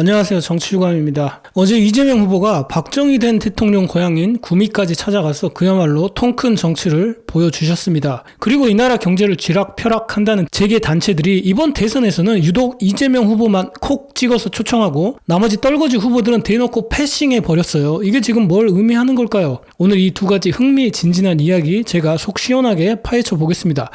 안녕하세요. 정치유감입니다. 어제 이재명 후보가 박정희 된 대통령 고향인 구미까지 찾아가서 그야말로 통 큰 정치를 보여주셨습니다. 그리고 이 나라 경제를 쥐락펴락한다는 재계 단체들이 이번 대선에서는 유독 이재명 후보만 콕 찍어서 초청하고 나머지 떨거지 후보들은 대놓고 패싱해 버렸어요. 이게 지금 뭘 의미하는 걸까요? 오늘 이 두 가지 흥미진진한 이야기 제가 속 시원하게 파헤쳐 보겠습니다.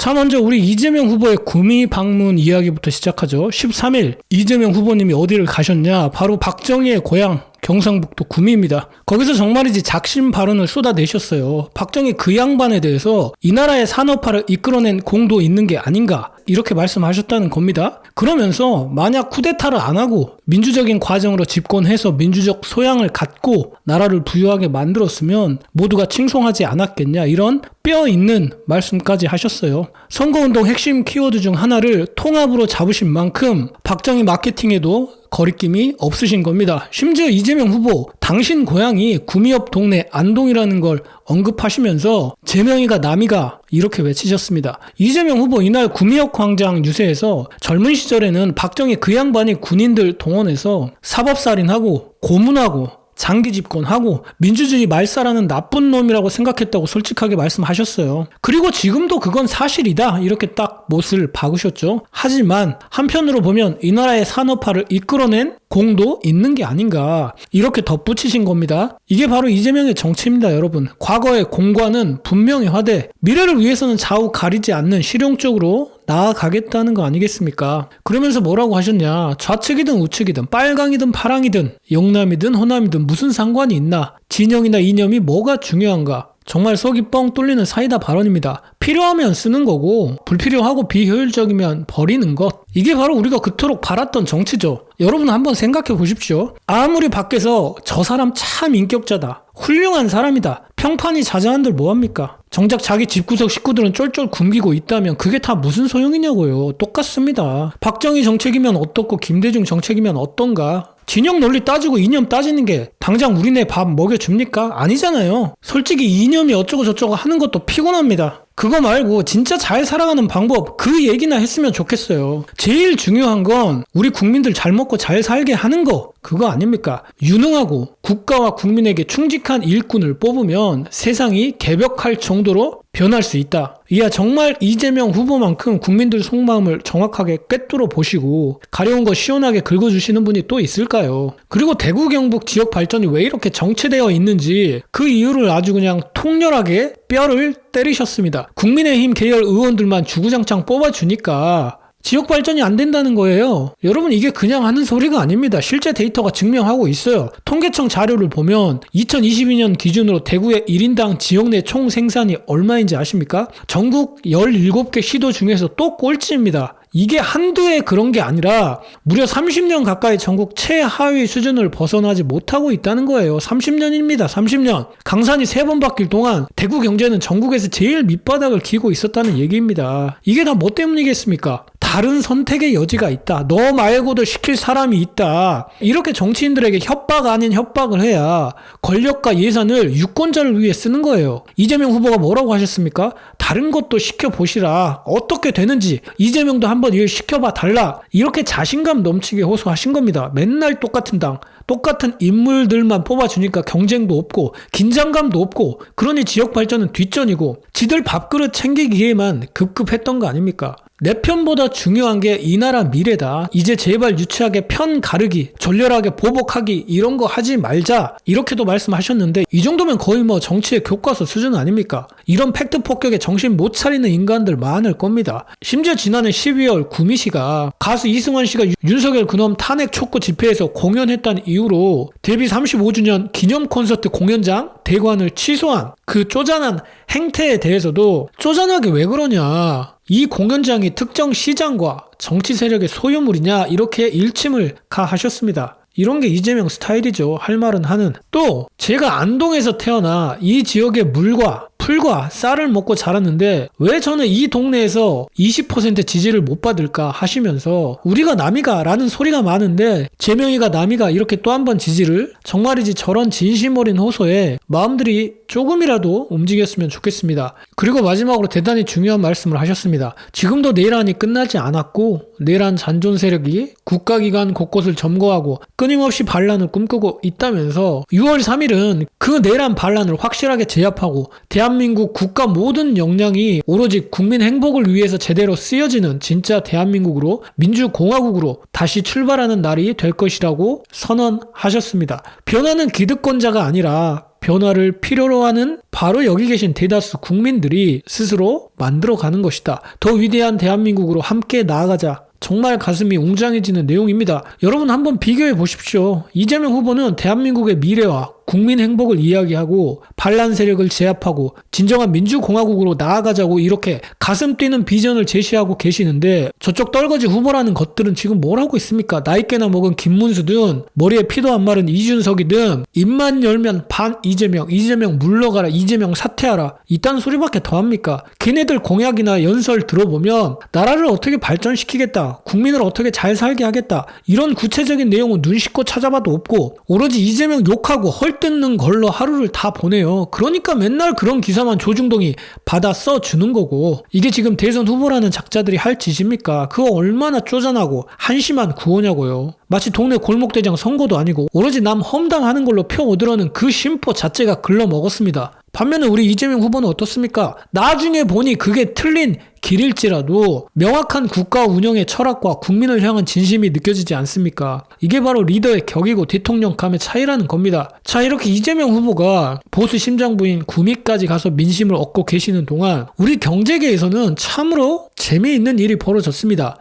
자, 먼저 우리 이재명 후보의 구미 방문 이야기부터 시작하죠. 13일 이재명 후보님이 어디를 가셨냐? 바로 박정희의 고향 경상북도 구미입니다. 거기서 정말이지 작심 발언을 쏟아내셨어요. 박정희 그 양반에 대해서 이 나라의 산업화를 이끌어낸 공도 있는 게 아닌가 이렇게 말씀하셨다는 겁니다. 그러면서 만약 쿠데타를 안 하고 민주적인 과정으로 집권해서 민주적 소양을 갖고 나라를 부유하게 만들었으면 모두가 칭송하지 않았겠냐 이런 뼈 있는 말씀까지 하셨어요. 선거운동 핵심 키워드 중 하나를 통합으로 잡으신 만큼 박정희 마케팅에도 거리낌이 없으신 겁니다. 심지어 이 재명 후보 당신 고향이 구미옆 동네 안동이라는 걸 언급하시면서 제명이가 남이가 이렇게 외치셨습니다. 이재명 후보 이날 구미역 광장 유세에서 젊은 시절에는 박정희 그 양반이 군인들 동원해서 사법살인하고 고문하고 장기 집권하고 민주주의 말살하는 나쁜 놈이라고 생각했다고 솔직하게 말씀하셨어요. 그리고 지금도 그건 사실이다. 이렇게 딱 못을 박으셨죠. 하지만 한편으로 보면 이 나라의 산업화를 이끌어낸 공도 있는 게 아닌가. 이렇게 덧붙이신 겁니다. 이게 바로 이재명의 정치입니다, 여러분. 과거의 공과는 분명히 화돼 미래를 위해서는 좌우 가리지 않는 실용적으로 나아가겠다는 거 아니겠습니까? 그러면서 뭐라고 하셨냐? 좌측이든 우측이든 빨강이든 파랑이든 영남이든 호남이든 무슨 상관이 있나? 진영이나 이념이 뭐가 중요한가? 정말 속이 뻥 뚫리는 사이다 발언입니다. 필요하면 쓰는 거고 불필요하고 비효율적이면 버리는 것. 이게 바로 우리가 그토록 바랐던 정치죠. 여러분 한번 생각해 보십시오. 아무리 밖에서 저 사람 참 인격자다. 훌륭한 사람이다. 평판이 자자한들 뭐합니까? 정작 자기 집구석 식구들은 쫄쫄 굶기고 있다면 그게 다 무슨 소용이냐고요. 똑같습니다. 박정희 정책이면 어떻고 김대중 정책이면 어떤가? 진영 논리 따지고 이념 따지는 게 당장 우리네 밥 먹여줍니까? 아니잖아요. 솔직히 이념이 어쩌고 저쩌고 하는 것도 피곤합니다. 그거 말고 진짜 잘 살아가는 방법 그 얘기나 했으면 좋겠어요. 제일 중요한 건 우리 국민들 잘 먹고 잘 살게 하는 거 그거 아닙니까? 유능하고 국가와 국민에게 충직한 일꾼을 뽑으면 세상이 개벽할 정도로 변할 수 있다. 이야 정말 이재명 후보만큼 국민들 속마음을 정확하게 꿰뚫어 보시고 가려운 거 시원하게 긁어주시는 분이 또 있을까요? 그리고 대구 경북 지역 발전이 왜 이렇게 정체되어 있는지 그 이유를 아주 그냥 통렬하게 뼈를 때리셨습니다. 국민의힘 계열 의원들만 주구장창 뽑아주니까 지역 발전이 안 된다는 거예요. 여러분 이게 그냥 하는 소리가 아닙니다. 실제 데이터가 증명하고 있어요. 통계청 자료를 보면 2022년 기준으로 대구의 1인당 지역 내 총 생산이 얼마인지 아십니까? 전국 17개 시도 중에서 또 꼴찌입니다. 이게 한두해 그런 게 아니라 무려 30년 가까이 전국 최하위 수준을 벗어나지 못하고 있다는 거예요. 30년입니다. 30년. 강산이 세 번 바뀔 동안 대구 경제는 전국에서 제일 밑바닥을 기고 있었다는 얘기입니다. 이게 다 뭐 때문이겠습니까? 다른 선택의 여지가 있다. 너 말고도 시킬 사람이 있다. 이렇게 정치인들에게 협박 아닌 협박을 해야 권력과 예산을 유권자를 위해 쓰는 거예요. 이재명 후보가 뭐라고 하셨습니까? 다른 것도 시켜보시라. 어떻게 되는지 이재명도 한번 일 시켜봐 달라. 이렇게 자신감 넘치게 호소하신 겁니다. 맨날 똑같은 당. 똑같은 인물들만 뽑아주니까 경쟁도 없고 긴장감도 없고 그러니 지역 발전은 뒷전이고 지들 밥그릇 챙기기에만 급급했던 거 아닙니까? 내 편보다 중요한 게 이 나라 미래다. 이제 제발 유치하게 편 가르기, 졸렬하게 보복하기 이런 거 하지 말자. 이렇게도 말씀하셨는데 이 정도면 거의 뭐 정치의 교과서 수준 아닙니까? 이런 팩트 폭격에 정신 못 차리는 인간들 많을 겁니다. 심지어 지난해 12월 구미시가 가수 이승환 씨가 윤석열 그놈 탄핵 촉구 집회에서 공연했다는 이유로 데뷔 35주년 기념 콘서트 공연장 대관을 취소한 그 쪼잔한 행태에 대해서도 쪼잔하게 왜 그러냐. 이 공연장이 특정 시장과 정치 세력의 소유물이냐 이렇게 일침을 가하셨습니다. 이런 게 이재명 스타일이죠. 할 말은 하는. 또 제가 안동에서 태어나 이 지역의 물과 풀과 쌀을 먹고 자랐는데 왜 저는 이 동네에서 20% 지지를 못 받을까 하시면서 우리가 남이가 라는 소리가 많은데 제명이가 남이가 이렇게 또 한 번 지지를 정말이지 저런 진심 어린 호소에 마음들이 조금이라도 움직였으면 좋겠습니다. 그리고 마지막으로 대단히 중요한 말씀을 하셨습니다. 지금도 내일 안이 끝나지 않았고 내란 잔존 세력이 국가기관 곳곳을 점거하고 끊임없이 반란을 꿈꾸고 있다면서 6월 3일은 그 내란 반란을 확실하게 제압하고 대한민국 국가 모든 역량이 오로지 국민 행복을 위해서 제대로 쓰여지는 진짜 대한민국으로 민주공화국으로 다시 출발하는 날이 될 것이라고 선언하셨습니다. 변화는 기득권자가 아니라 변화를 필요로 하는 바로 여기 계신 대다수 국민들이 스스로 만들어 가는 것이다. 더 위대한 대한민국으로 함께 나아가자. 정말 가슴이 웅장해지는 내용입니다. 여러분 한번 비교해 보십시오. 이재명 후보는 대한민국의 미래와 국민 행복을 이야기하고 반란 세력을 제압하고 진정한 민주공화국으로 나아가자고 이렇게 가슴 뛰는 비전을 제시하고 계시는데 저쪽 떨거지 후보라는 것들은 지금 뭘 하고 있습니까? 나이깨나 먹은 김문수든 머리에 피도 안 마른 이준석이든 입만 열면 반 이재명, 이재명 물러가라, 이재명 사퇴하라 이딴 소리밖에 더 합니까? 걔네들 공약이나 연설 들어보면 나라를 어떻게 발전시키겠다, 국민을 어떻게 잘 살게 하겠다 이런 구체적인 내용은 눈 씻고 찾아봐도 없고 오로지 이재명 욕하고 헐 뜯는 걸로 하루를 다 보내요. 그러니까 맨날 그런 기사만 조중동이 받아 써 주는 거고 이게 지금 대선 후보라는 작자들이 할 짓입니까? 그거 얼마나 쪼잔하고 한심한 구호냐고요. 마치 동네 골목대장 선거도 아니고 오로지 남 험담하는 걸로 표 얻으려는 그 심포 자체가 글러먹었습니다. 반면에 우리 이재명 후보는 어떻습니까? 나중에 보니 그게 틀린 길일지라도 명확한 국가 운영의 철학과 국민을 향한 진심이 느껴지지 않습니까? 이게 바로 리더의 격이고 대통령감의 차이라는 겁니다. 자, 이렇게 이재명 후보가 보수 심장부인 구미까지 가서 민심을 얻고 계시는 동안 우리 경제계에서는 참으로 재미있는 일이 벌어졌습니다.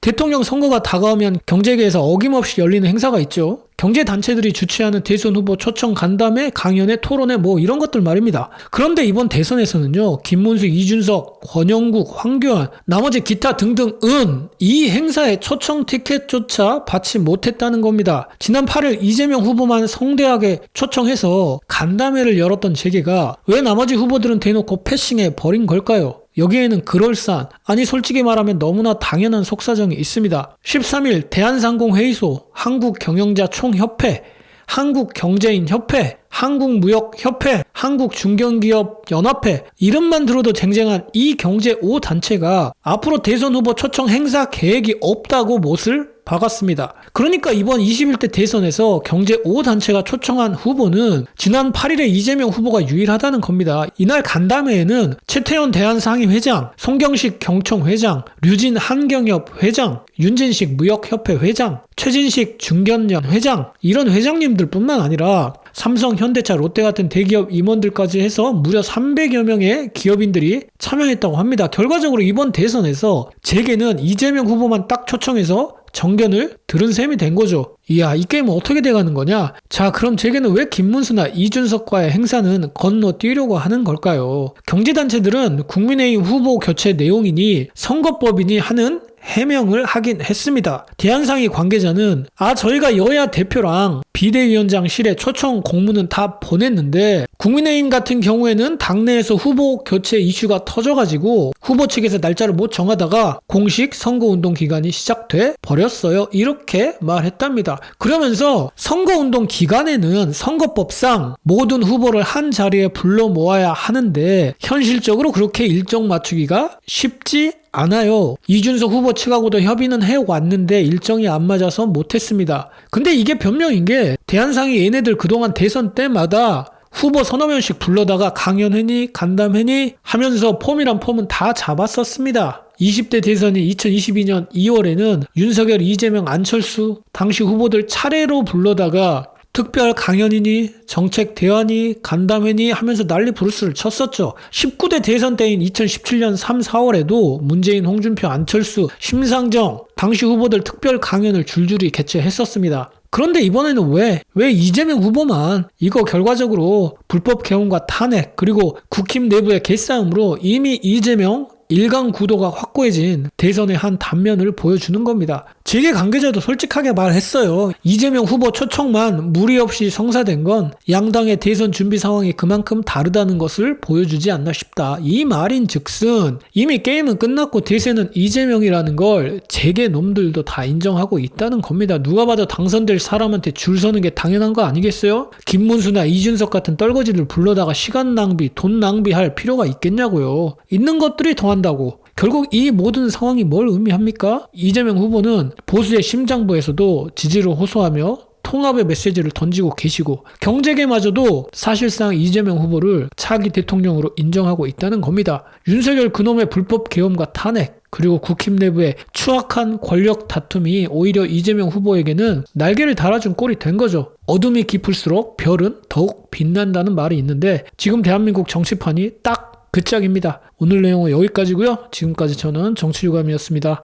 대통령 선거가 다가오면 경제계에서 어김없이 열리는 행사가 있죠. 경제단체들이 주최하는 대선 후보 초청 간담회, 강연회, 토론회 뭐 이런 것들 말입니다. 그런데 이번 대선에서는요, 김문수, 이준석, 권영국, 황교안, 나머지 기타 등등은 이 행사에 초청 티켓조차 받지 못했다는 겁니다. 지난 8일 이재명 후보만 성대하게 초청해서 간담회를 열었던 재계가 왜 나머지 후보들은 대놓고 패싱해 버린 걸까요? 여기에는 그럴싸한, 아니 솔직히 말하면 너무나 당연한 속사정이 있습니다. 13일 대한상공회의소, 한국경영자총협회, 한국경제인협회, 한국무역협회, 한국중견기업연합회 이름만 들어도 쟁쟁한 이 경제 5단체가 앞으로 대선 후보 초청 행사 계획이 없다고 못을 박았습니다. 그러니까 이번 21대 대선에서 경제 5단체가 초청한 후보는 지난 8일에 이재명 후보가 유일하다는 겁니다. 이날 간담회에는 최태원 대한상의회장, 송경식 경총회장, 류진 한경협 회장, 윤진식 무역협회 회장, 최진식 중견연 회장 이런 회장님들 뿐만 아니라 삼성, 현대차, 롯데 같은 대기업 임원들까지 해서 무려 300여 명의 기업인들이 참여했다고 합니다. 결과적으로 이번 대선에서 재계는 이재명 후보만 딱 초청해서 정견을 들은 셈이 된 거죠. 이야, 이 게임은 어떻게 돼가는 거냐? 자, 그럼 제게는 왜 김문수나 이준석과의 행사는 건너뛰려고 하는 걸까요? 경제단체들은 국민의힘 후보 교체 내용이니 선거법이니 하는 해명을 하긴 했습니다. 대한상의 관계자는 아 저희가 여야 대표랑 비대위원장실에 초청 공문은 다 보냈는데 국민의힘 같은 경우에는 당내에서 후보 교체 이슈가 터져가지고 후보 측에서 날짜를 못 정하다가 공식 선거운동 기간이 시작돼 버렸어요. 이렇게 말했답니다. 그러면서 선거운동 기간에는 선거법상 모든 후보를 한 자리에 불러 모아야 하는데 현실적으로 그렇게 일정 맞추기가 쉽지 않아요. 이준석 후보 측하고도 협의는 해왔는데 일정이 안 맞아서 못했습니다. 근데 이게 변명인 게 대한상이 얘네들 그동안 대선 때마다 후보 서너 명씩 불러다가 강연회니 간담회니 하면서 폼이란 폼은 다 잡았었습니다. 20대 대선이 2022년 2월에는 윤석열, 이재명, 안철수 당시 후보들 차례로 불러다가 특별 강연이니 정책 대화니 간담회니 하면서 난리 부르스를 쳤었죠. 19대 대선 때인 2017년 3, 4월에도 문재인, 홍준표, 안철수, 심상정 당시 후보들 특별 강연을 줄줄이 개최했었습니다. 그런데 이번에는 왜, 왜 이재명 후보만 이거 결과적으로 불법 개헌과 탄핵, 그리고 국힘 내부의 개싸움으로 이미 이재명, 일강 구도가 확고해진 대선의 한 단면을 보여주는 겁니다. 재계 관계자도 솔직하게 말했어요. 이재명 후보 초청만 무리 없이 성사된 건 양당의 대선 준비 상황이 그만큼 다르다는 것을 보여주지 않나 싶다. 이 말인 즉슨 이미 게임은 끝났고 대세는 이재명이라는 걸 재계 놈들도 다 인정하고 있다는 겁니다. 누가 봐도 당선될 사람한테 줄 서는 게 당연한 거 아니겠어요? 김문수나 이준석 같은 떨거지를 불러다가 시간 낭비, 돈 낭비할 필요가 있겠냐고요. 있는 것들이 더한 한다고 결국 이 모든 상황이 뭘 의미합니까? 이재명 후보는 보수의 심장부에서도 지지를 호소하며 통합의 메시지를 던지고 계시고 경제계마저도 사실상 이재명 후보를 차기 대통령으로 인정하고 있다는 겁니다. 윤석열 그놈의 불법 계엄과 탄핵 그리고 국힘 내부의 추악한 권력 다툼이 오히려 이재명 후보에게는 날개를 달아준 꼴이 된 거죠. 어둠이 깊을수록 별은 더욱 빛난다는 말이 있는데 지금 대한민국 정치판이 딱 그 짝입니다. 오늘 내용은 여기까지고요. 지금까지 저는 정치유감이었습니다.